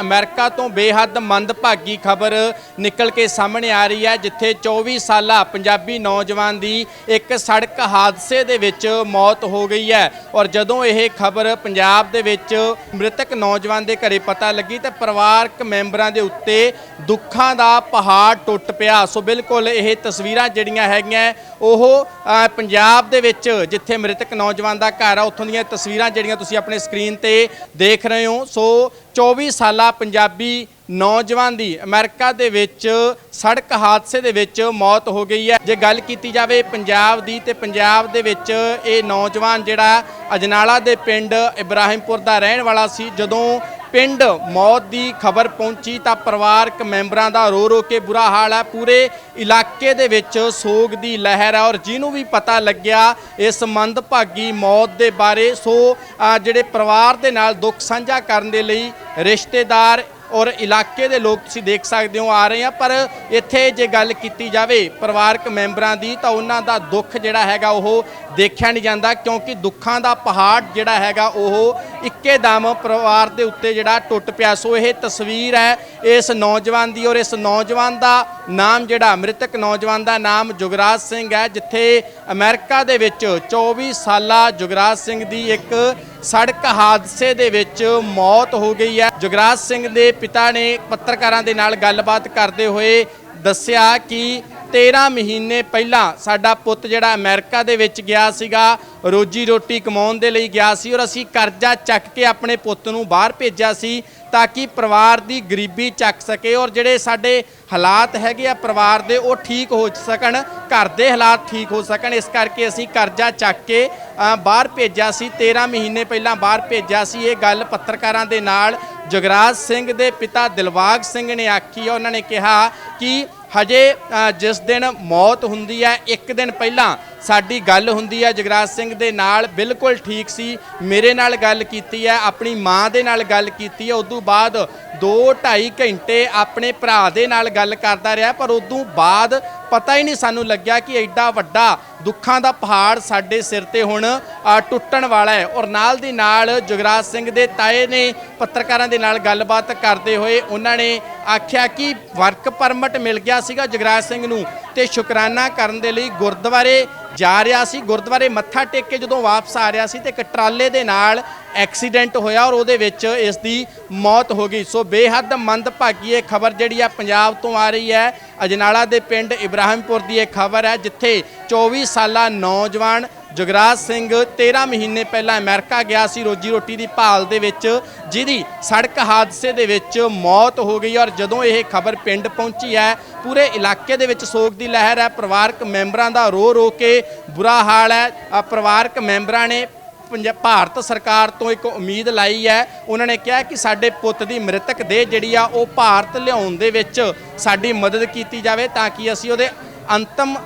America ਤੋਂ ਬੇਹੱਦ ਮੰਦਭਾਗੀ ਖਬਰ ਨਿਕਲ ਕੇ ਸਾਹਮਣੇ ਆ ਰਹੀ ਹੈ, ਜਿੱਥੇ 24 ਸਾਲਾ ਪੰਜਾਬੀ ਨੌਜਵਾਨ ਦੀ ਇੱਕ ਸੜਕ ਹਾਦਸੇ ਦੇ ਵਿੱਚ ਮੌਤ ਹੋ ਗਈ ਹੈ। ਔਰ ਜਦੋਂ ਇਹ ਖਬਰ ਪੰਜਾਬ ਦੇ ਵਿੱਚ ਮ੍ਰਿਤਕ ਨੌਜਵਾਨ ਦੇ ਘਰੇ ਪਤਾ ਲੱਗੀ ਤਾਂ ਪਰਿਵਾਰਕ ਮੈਂਬਰਾਂ ਦੇ ਉੱਤੇ ਦੁੱਖਾਂ ਦਾ ਪਹਾੜ ਟੁੱਟ ਪਿਆ। ਸੋ ਬਿਲਕੁਲ ਇਹ ਤਸਵੀਰਾਂ ਜਿਹੜੀਆਂ ਹੈਗੀਆਂ, ਉਹ ਪੰਜਾਬ ਦੇ ਵਿੱਚ ਜਿੱਥੇ ਮ੍ਰਿਤਕ ਨੌਜਵਾਨ ਦਾ ਘਰ ਆ, ਉੱਥੋਂ ਦੀਆਂ ਤਸਵੀਰਾਂ ਜਿਹੜੀਆਂ ਤੁਸੀਂ ਆਪਣੇ ਸਕਰੀਨ ਤੇ ਦੇਖ ਰਹੇ ਹੋ। ਸੋ 24 ਸਾਲਾ ਪੰਜਾਬੀ ਨੌਜਵਾਨ ਦੀ ਅਮਰੀਕਾ ਦੇ ਵਿੱਚ ਸੜਕ ਹਾਦਸੇ ਦੇ ਵਿੱਚ ਮੌਤ ਹੋ ਗਈ ਹੈ। ਜੇ ਗੱਲ ਕੀਤੀ ਜਾਵੇ ਪੰਜਾਬ ਦੀ ਤੇ ਪੰਜਾਬ ਦੇ ਵਿੱਚ ਇਹ ਨੌਜਵਾਨ ਜਿਹੜਾ ਅਜਨਾਲਾ ਦੇ ਪਿੰਡ ਇਬਰਾਹਿਮਪੁਰ ਦਾ ਰਹਿਣ ਵਾਲਾ ਸੀ, ਜਦੋਂ ਪਿੰਡ ਮੌਤ ਦੀ ਖਬਰ ਪਹੁੰਚੀ ਤਾਂ ਪਰਿਵਾਰਕ ਮੈਂਬਰਾਂ ਦਾ ਰੋ ਰੋ ਕੇ ਬੁਰਾ ਹਾਲ ਹੈ। ਪੂਰੇ ਇਲਾਕੇ ਦੇ ਵਿੱਚ ਸੋਗ ਦੀ ਲਹਿਰ ਹੈ ਔਰ ਜਿਹਨੂੰ ਵੀ ਪਤਾ ਲੱਗਿਆ ਇਸ ਮੰਦਭਾਗੀ ਮੌਤ ਦੇ ਬਾਰੇ, ਸੋ ਜਿਹੜੇ ਪਰਿਵਾਰ ਦੇ ਨਾਲ ਦੁੱਖ ਸਾਂਝਾ ਕਰਨ ਦੇ ਲਈ ਰਿਸ਼ਤੇਦਾਰ ਔਰ ਇਲਾਕੇ ਦੇ ਲੋਕ ਤੁਸੀਂ ਦੇਖ ਸਕਦੇ ਹੋ, ਆ ਰਹੇ ਆ, ਪਰ ਇੱਥੇ ਜੇ ਗੱਲ ਕੀਤੀ ਜਾਵੇ ਪਰਿਵਾਰਕ ਮੈਂਬਰਾਂ ਦੀ, ਤਾਂ ਉਹਨਾਂ ਦਾ ਦੁੱਖ ਜਿਹੜਾ ਹੈਗਾ ਉਹ ਦੇਖਿਆ ਨਹੀਂ ਜਾਂਦਾ, ਕਿਉਂਕਿ ਦੁੱਖਾਂ ਦਾ ਪਹਾੜ ਜਿਹੜਾ ਹੈਗਾ ਉਹ ਇੱਕੇ ਦਮ ਪਰਿਵਾਰ ਦੇ ਉੱਤੇ ਜਿਹੜਾ ਟੁੱਟ ਪਿਆ। ਸੋ ਇਹ ਤਸਵੀਰ ਹੈ ਇਸ ਨੌਜਵਾਨ ਦੀ, ਔਰ ਇਸ ਨੌਜਵਾਨ ਦਾ ਨਾਮ ਜਿਹੜਾ ਮ੍ਰਿਤਕ ਨੌਜਵਾਨ ਦਾ ਨਾਮ ਜੁਗਰਾਜ ਸਿੰਘ ਹੈ, ਜਿੱਥੇ ਅਮਰੀਕਾ ਦੇ ਵਿੱਚ 24 ਸਾਲਾ ਜੁਗਰਾਜ ਸਿੰਘ ਦੀ ਇੱਕ ਸੜਕ ਹਾਦਸੇ ਦੇ ਵਿੱਚ ਮੌਤ ਹੋ ਗਈ ਹੈ। ਜੁਗਰਾਜ ਸਿੰਘ ਦੇ ਪਿਤਾ ਨੇ ਪੱਤਰਕਾਰਾਂ ਦੇ ਨਾਲ ਗੱਲਬਾਤ ਕਰਦੇ ਹੋਏ ਦੱਸਿਆ ਕਿ 13 ਮਹੀਨੇ ਪਹਿਲਾਂ ਸਾਡਾ ਪੁੱਤ ਜਿਹੜਾ ਅਮਰੀਕਾ ਦੇ ਵਿੱਚ ਗਿਆ ਸੀਗਾ, ਰੋਜੀ ਰੋਟੀ ਕਮਾਉਣ ਦੇ ਲਈ ਗਿਆ ਸੀ ਔਰ ਅਸੀਂ ਕਰਜ਼ਾ ਚੱਕ ਕੇ ਆਪਣੇ ਪੁੱਤ ਨੂੰ ਬਾਹਰ ਭੇਜਿਆ ਸੀ ਤਾਂ ਕਿ ਪਰਿਵਾਰ ਦੀ ਗਰੀਬੀ ਚੱਕ ਸਕੇ ਔਰ ਜਿਹੜੇ ਸਾਡੇ ਹਾਲਾਤ ਹੈਗੇ ਆ ਪਰਿਵਾਰ ਦੇ ਉਹ ਠੀਕ ਹੋ ਸਕਣ, ਘਰ ਦੇ ਹਾਲਾਤ ਠੀਕ ਹੋ ਸਕਣ। ਇਸ ਕਰਕੇ ਅਸੀਂ ਕਰਜ਼ਾ ਚੱਕ ਕੇ ਬਾਹਰ ਭੇਜਿਆ ਸੀ 13 ਮਹੀਨੇ ਪਹਿਲਾਂ ਬਾਹਰ ਭੇਜਿਆ ਸੀ। ਇਹ ਗੱਲ ਪੱਤਰਕਾਰਾਂ ਦੇ ਨਾਲ ਜਗਰਾਜ ਸਿੰਘ ਦੇ ਪਿਤਾ ਦਿਲਬਾਗ ਸਿੰਘ ਨੇ ਆਖੀ ਹੈ ਉਹਨਾਂ ਨੇ ਕਿਹਾ ਕਿ ਹਜੇ ਜਿਸ ਦਿਨ ਮੌਤ ਹੁੰਦੀ ਹੈ, ਇੱਕ ਦਿਨ ਪਹਿਲਾਂ ਸਾਡੀ ਗੱਲ ਹੁੰਦੀ ਹੈ। ਜਗਰਾਜ ਸਿੰਘ ਦੇ ਨਾਲ ਬਿਲਕੁਲ ਠੀਕ ਸੀ, ਮੇਰੇ ਨਾਲ ਗੱਲ ਕੀਤੀ ਹੈ, ਆਪਣੀ ਮਾਂ ਦੇ ਨਾਲ ਗੱਲ ਕੀਤੀ ਹੈ। ਉਦੋਂ ਬਾਅਦ 2.5 ਘੰਟੇ ਆਪਣੇ ਭਰਾ ਦੇ ਨਾਲ ਗੱਲ ਕਰਦਾ ਰਿਹਾ, ਪਰ ਉਦੋਂ ਬਾਅਦ ਪਤਾ ਹੀ ਨਹੀਂ ਸਾਨੂੰ ਲੱਗਿਆ ਕਿ ਐਡਾ ਵੱਡਾ ਦੁੱਖਾਂ ਦਾ ਪਹਾੜ ਸਾਡੇ ਸਿਰ ਤੇ ਹੁਣ ਟੁੱਟਣ ਵਾਲਾ ਹੈ। ਔਰ ਨਾਲ ਦੀ ਨਾਲ ਜੁਗਰਾਜ ਸਿੰਘ ਦੇ ਤਾਏ ਨੇ ਪੱਤਰਕਾਰਾਂ ਦੇ ਨਾਲ ਗੱਲਬਾਤ ਕਰਦੇ ਹੋਏ ਉਹਨਾਂ ਨੇ ਆਖਿਆ ਕਿ ਵਰਕ ਪਰਮਿਟ ਮਿਲ ਗਿਆ ਸੀਗਾ ਜਗਰਾਜ ਸਿੰਘ ਨੂੰ ਤੇ ਸ਼ੁਕਰਾਨਾ ਕਰਨ ਦੇ ਲਈ ਗੁਰਦੁਆਰੇ ਜਾ ਰਿਹਾ ਸੀ, ਗੁਰਦੁਆਰੇ ਮੱਥਾ ਟੇਕ ਕੇ ਜਦੋਂ ਵਾਪਸ ਆ ਰਿਹਾ ਸੀ ਤੇ ਇੱਕ ਟਰਾਲੇ ਦੇ ਨਾਲ ਐਕਸੀਡੈਂਟ ਹੋਇਆ ਔਰ ਉਹਦੇ ਵਿੱਚ ਇਸ ਦੀ ਮੌਤ ਹੋ ਗਈ। ਸੋ ਬੇਹੱਦ ਮੰਦਭਾਗੀ ਇਹ ਖਬਰ ਜਿਹੜੀ ਆ ਪੰਜਾਬ ਤੋਂ ਆ ਰਹੀ ਹੈ। ਅਜਨਾਲਾ ਦੇ ਪਿੰਡ ਇਬਰਾਹਿਮਪੁਰ ਦੀ ਇਹ ਖਬਰ ਹੈ, ਜਿੱਥੇ 24 ਸਾਲਾ ਨੌਜਵਾਨ ਜਗਰਾਜ ਸਿੰਘ 13 ਮਹੀਨੇ ਪਹਿਲਾਂ ਅਮਰੀਕਾ ਗਿਆ ਸੀ, ਰੋਜੀ ਰੋਟੀ ਦੀ ਭਾਲ ਦੇ ਵਿੱਚ ਜਿਹਦੀ ਸੜਕ ਹਾਦਸੇ ਦੇ ਵਿੱਚ ਮੌਤ ਹੋ ਗਈ ਔਰ ਜਦੋਂ ਇਹ ਖਬਰ ਪਿੰਡ ਪਹੁੰਚੀ ਹੈ, ਪੂਰੇ ਇਲਾਕੇ ਦੇ ਵਿੱਚ ਸੋਗ ਦੀ ਲਹਿਰ ਹੈ, ਪਰਿਵਾਰਕ ਮੈਂਬਰਾਂ ਦਾ ਰੋ ਰੋ ਕੇ ਬੁਰਾ ਹਾਲ ਹੈ ਪਰਿਵਾਰਕ ਮੈਂਬਰਾਂ ਨੇ ਪੰਜਾ, ਭਾਰਤ ਸਰਕਾਰ ਤੋਂ ਇੱਕ ਉਮੀਦ ਲਾਈ ਹੈ, ਉਹਨਾਂ ਨੇ ਕਿਹਾ ਕਿ ਸਾਡੇ ਪੁੱਤ ਦੀ ਮ੍ਰਿਤਕ ਦੇਹ ਜਿਹੜੀ ਆ, ਉਹ ਭਾਰਤ ਲਿਆਉਣ ਦੇ ਵਿੱਚ ਸਾਡੀ ਮਦਦ ਕੀਤੀ ਜਾਵੇ ਤਾਂ ਕਿ ਅਸੀਂ ਉਹਦੇ ਅੰਤਮ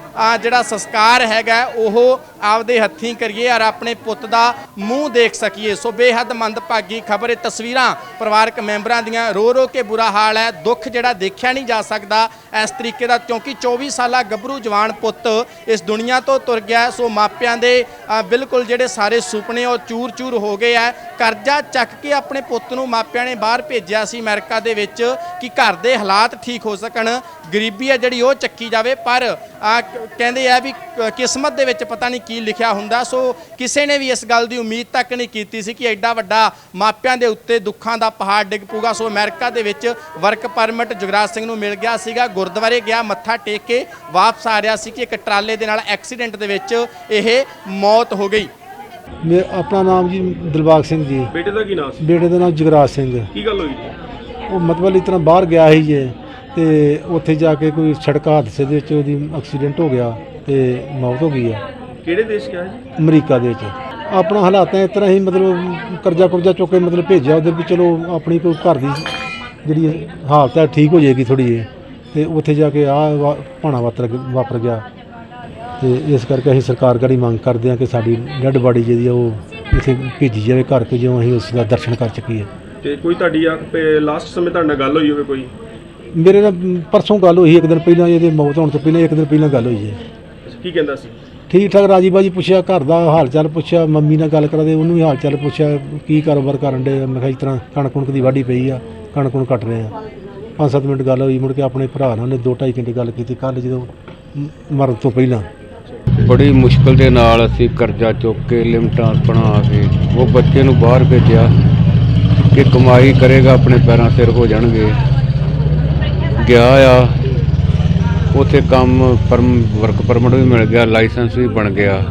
ਜਿਹੜਾ ਸੰਸਕਾਰ ਹੈਗਾ, ਉਹ ਆਪਦੇ ਹੱਥੀਂ ਕਰੀਏ ਔਰ ਆਪਣੇ ਪੁੱਤ ਦਾ ਮੂੰਹ ਦੇਖ ਸਕੀਏ। ਸੋ ਬੇਹੱਦ ਮੰਦਭਾਗੀ ਖਬਰ ਇਹ ਤਸਵੀਰਾਂ ਪਰਿਵਾਰਕ ਮੈਂਬਰਾਂ ਦੀਆਂ। ਰੋ ਰੋ ਕੇ ਬੁਰਾ ਹਾਲ ਹੈ। ਦੁੱਖ ਜਿਹੜਾ ਦੇਖਿਆ ਨਹੀਂ ਜਾ ਸਕਦਾ ਇਸ ਤਰੀਕੇ ਦਾ, ਕਿਉਂਕਿ 24 ਸਾਲਾ ਗੱਭਰੂ ਜਵਾਨ ਪੁੱਤ ਇਸ ਦੁਨੀਆ ਤੋਂ ਤੁਰ ਗਿਆ ਸੋ ਮਾਪਿਆਂ ਦੇ ਬਿਲਕੁਲ ਜਿਹੜੇ ਸਾਰੇ ਸੁਪਨੇ ਉਹ ਚੂਰ-ਚੂਰ ਹੋ ਗਏ ਆ ਕਰਜ਼ਾ ਚੱਕ ਕੇ ਆਪਣੇ ਪੁੱਤ ਨੂੰ ਮਾਪਿਆਂ ਨੇ ਬਾਹਰ ਭੇਜਿਆ ਸੀ ਅਮਰੀਕਾ ਦੇ ਵਿੱਚ ਕਿ ਘਰ ਦੇ ਹਾਲਾਤ ਠੀਕ ਹੋ ਸਕਣ। ਗਰੀਬੀ ਹੈ ਜਿਹੜੀ ਉਹ ਚੱਕੀ ਜਾਵੇ, ਪਰ ਆ ਕਹਿੰਦੇ ਆ ਵੀ ਕਿਸਮਤ ਦੇ ਵਿੱਚ ਪਤਾ ਨਹੀਂ ਕੀ ਲਿਖਿਆ ਹੁੰਦਾ ਸੋ ਕਿਸੇ ਨੇ ਵੀ ਇਸ ਗੱਲ ਦੀ ਉਮੀਦ ਤੱਕ ਨਹੀਂ ਕੀਤੀ ਸੀ ਕਿ ਐਡਾ ਵੱਡਾ ਮਾਪਿਆਂ ਦੇ ਉੱਤੇ ਦੁੱਖਾਂ ਦਾ ਪਹਾੜ ਡਿੱਗ ਪੂਗਾ ਸੋ ਅਮਰੀਕਾ ਦੇ ਵਿੱਚ ਵਰਕ ਪਰਮਿਟ ਜੁਗਰਾਜ ਸਿੰਘ ਨੂੰ ਮਿਲ ਗਿਆ ਸੀਗਾ ਗੁਰਦੁਆਰੇ ਗਿਆ ਮੱਥਾ ਟੇਕ ਕੇ ਵਾਪਸ ਆ ਰਿਹਾ ਸੀ ਕਿ ਇੱਕ ਟਰਾਲੇ ਦੇ ਨਾਲ ਐਕਸੀਡੈਂਟ ਦੇ ਵਿੱਚ ਇਹ ਮੌਤ ਹੋ ਗਈ। ਮੇ ਆਪਣਾ ਨਾਮ ਜੀ ਦਿਲਬਾਗ ਸਿੰਘ ਜੀ। ਬੇਟੇ ਦਾ ਕੀ ਨਾਮ ਸੀ? ਬੇਟੇ ਦਾ ਨਾਮ ਜਗਰਾਜ ਸਿੰਘ। ਕੀ ਗੱਲ ਹੋਈ? ਉਹ ਮਤਲਬ ਇਸ ਤਰ੍ਹਾਂ ਬਾਹਰ ਗਿਆ ਸੀ ਜੇ। ਤੇ ਉੱਥੇ ਜਾ ਕੇ ਕੋਈ ਸੜਕ ਹਾਦਸੇ ਦੇ ਵਿੱਚ ਉਹਦੀ ਐਕਸੀਡੈਂਟ ਹੋ ਗਿਆ ਤੇ ਮੌਤ ਹੋ ਗਈ ਹੈ ਕਿਹੜੇ ਦੇਸ਼ ਗਿਆ ਜੀ? ਅਮਰੀਕਾ ਦੇ ਵਿੱਚ। ਆਪਣਾ ਹਾਲਾਤਾਂ ਇਸ ਤਰ੍ਹਾਂ ਹੀ ਮਤਲਬ ਕਰਜ਼ਾ ਕੁਰਜ਼ਾ ਚੁੱਕ ਕੇ ਮਤਲਬ ਭੇਜਿਆ ਉਹਦੇ ਵੀ ਚਲੋ ਆਪਣੀ ਕੋਈ ਘਰ ਦੀ ਜਿਹੜੀ ਹਾਲਤ ਹੈ ਠੀਕ ਹੋ ਜਾਏਗੀ ਥੋੜੀ ਜਿਹੀ। ਤੇ ਉੱਥੇ ਜਾ ਕੇ ਆ ਭਾਣਾ ਵਾਪਰ ਵਾਪਰ ਗਿਆ। ਤੇ ਇਸ ਕਰਕੇ ਅਸੀਂ ਸਰਕਾਰ ਗੜੀ ਮੰਗ ਕਰਦੇ ਹਾਂ ਕਿ ਸਾਡੀ ਡੈੱਡ ਬਾਡੀ ਜਿਹੜੀ ਆ ਉਹ ਇੱਥੇ ਭੇਜੀ ਜਾਵੇ ਘਰ ਕਿ ਜਿਉਂ ਅਸੀਂ ਉਸ ਦਾ ਦਰਸ਼ਨ ਕਰ ਸਕੀਏ। ਤੇ ਕੋਈ ਤੁਹਾਡੀ ਲਾਸਟ ਸਮੇਂ ਤੁਹਾਡੇ ਨਾਲ ਗੱਲ ਹੋਈ ਹੋਵੇ ਕੋਈ? ਮੇਰੇ ਨਾਲ ਮ, ਪਰਸੋਂ ਗੱਲ ਹੋਈ ਇੱਕ ਦਿਨ ਪਹਿਲਾਂ ਇਹਦੇ ਮੌਤ ਹੋਣ ਤੋਂ ਪਹਿਲਾਂ ਇੱਕ ਦਿਨ ਪਹਿਲਾਂ ਗੱਲ ਹੋਈ ਹੈ। ਕੀ ਕਹਿੰਦਾ ਸੀ? ਠੀਕ ਠਾਕ ਰਾਜੀ ਬਾਜੀ ਪੁੱਛਿਆ ਘਰ ਦਾ ਹਾਲ ਚਾਲ ਪੁੱਛਿਆ ਮੰਮੀ ਨਾਲ ਗੱਲ ਕਰਾਦੇ ਉਹਨੂੰ ਵੀ ਹਾਲ ਚਾਲ ਪੁੱਛਿਆ ਕੀ ਕਾਰੋਬਾਰ ਕਰਨ ਦੇ ਮੈਂ ਕਿਹਾ ਇਸ ਤਰ੍ਹਾਂ ਕਣਕ ਕੁਣਕ ਦੀ ਵਾਢੀ ਪਈ ਆ ਕਣਕ ਨੂੰ ਕੱਟ ਰਹੇ ਆ। ਪੰਜ ਸੱਤ ਮਿੰਟ ਗੱਲ ਹੋਈ ਮੁੜ ਕੇ ਆਪਣੇ ਭਰਾ ਨਾਲ ਨੇ ਦੋ ਢਾਈ ਘੰਟੇ ਗੱਲ ਕੀਤੀ ਕੱਲ ਜਦੋਂ ਮ- ਮਰਨ ਤੋਂ ਪਹਿਲਾਂ। ਬੜੀ ਮੁਸ਼ਕਲ ਦੇ ਨਾਲ ਅਸੀਂ ਕਰਜ਼ਾ ਚੁੱਕ ਕੇ ਲਿਮਟਾਂ ਬਣਾ ਕੇ ਉਹ ਬੱਚੇ ਨੂੰ ਬਾਹਰ ਭੇਜਿਆ ਕਿ ਕਮਾਈ ਕਰੇਗਾ ਆਪਣੇ ਪੈਰਾਂ ਸਿਰ ਹੋ ਜਾਣਗੇ। ਗਿਆ ਆ, ਉਥੇ ਕੰਮ ਪਰਮ ਵਰਕ ਪਰਮਿਟ ਵੀ ਮਿਲ ਗਿਆ ਲਾਇਸੈਂਸ ਵੀ ਬਣ ਗਿਆ।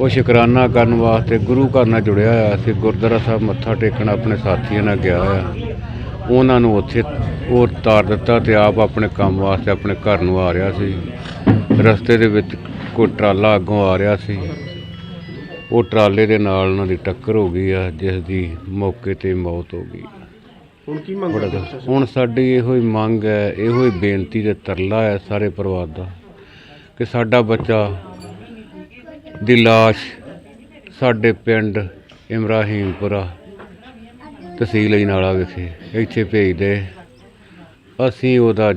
ਉਹ ਸ਼ੁਕਰਾਨਾ ਕਰਨ ਵਾਸਤੇ ਗੁਰੂ ਘਰ ਨਾਲ ਜੁੜਿਆ ਆ ਸੀ, ਗੁਰਦੁਆਰਾ ਸਾਹਿਬ ਮੱਥਾ ਟੇਕਣ ਆਪਣੇ ਸਾਥੀਆਂ ਨਾਲ ਗਿਆ ਆ ਉਹਨਾਂ ਨੂੰ ਉੱਥੇ ਉਹ ਤਾਰ ਦਿੱਤਾ ਤੇ ਆਪ ਆਪਣੇ ਕੰਮ ਵਾਸਤੇ ਆਪਣੇ ਘਰ ਨੂੰ ਆ ਰਿਹਾ ਸੀ। ਰਸਤੇ ਦੇ ਵਿੱਚ ਕੋਈ ਟਰਾਲਾ ਅੱਗੋਂ ਆ ਰਿਹਾ ਸੀ। ਉਹ ਟਰਾਲੇ ਦੇ ਨਾਲ ਉਹਨਾਂ ਦੀ ਟੱਕਰ ਹੋ ਗਈ ਆ, ਜਿਸ ਦੀ ਮੌਕੇ ਤੇ ਮੌਤ ਹੋ ਗਈ। ਹੁਣ ਕੀ ਮੰਗ ਬੜਾ ਕਰਦੇ। ਹੁਣ ਸਾਡੀ ਇਹੋ ਹੀ ਮੰਗ ਹੈ ਇਹੋ ਹੀ ਬੇਨਤੀ ਤੇ ਤਰਲਾ ਹੈ ਸਾਰੇ ਪਰਿਵਾਰ ਦਾ ਕਿ ਸਾਡਾ ਬੱਚਾ ਦੀ ਲਾਸ਼ ਸਾਡੇ ਪਿੰਡ ਇਮਰਾਹੀਮਪੁਰਾ ਤਹਿਸੀਲ ਅਜਨਾਲਾ ਵਿਖੇ ਇੱਥੇ ਭੇਜ ਦੇ। ਅਸੀਂ ਉਹਦਾ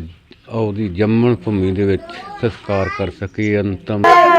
ਉਹਦੀ ਜੰਮਣ ਭੂਮੀ ਦੇ ਵਿੱਚ ਸੰਸਕਾਰ ਕਰ ਸਕੀਏ ਅੰਤਮ। ਹਾਏ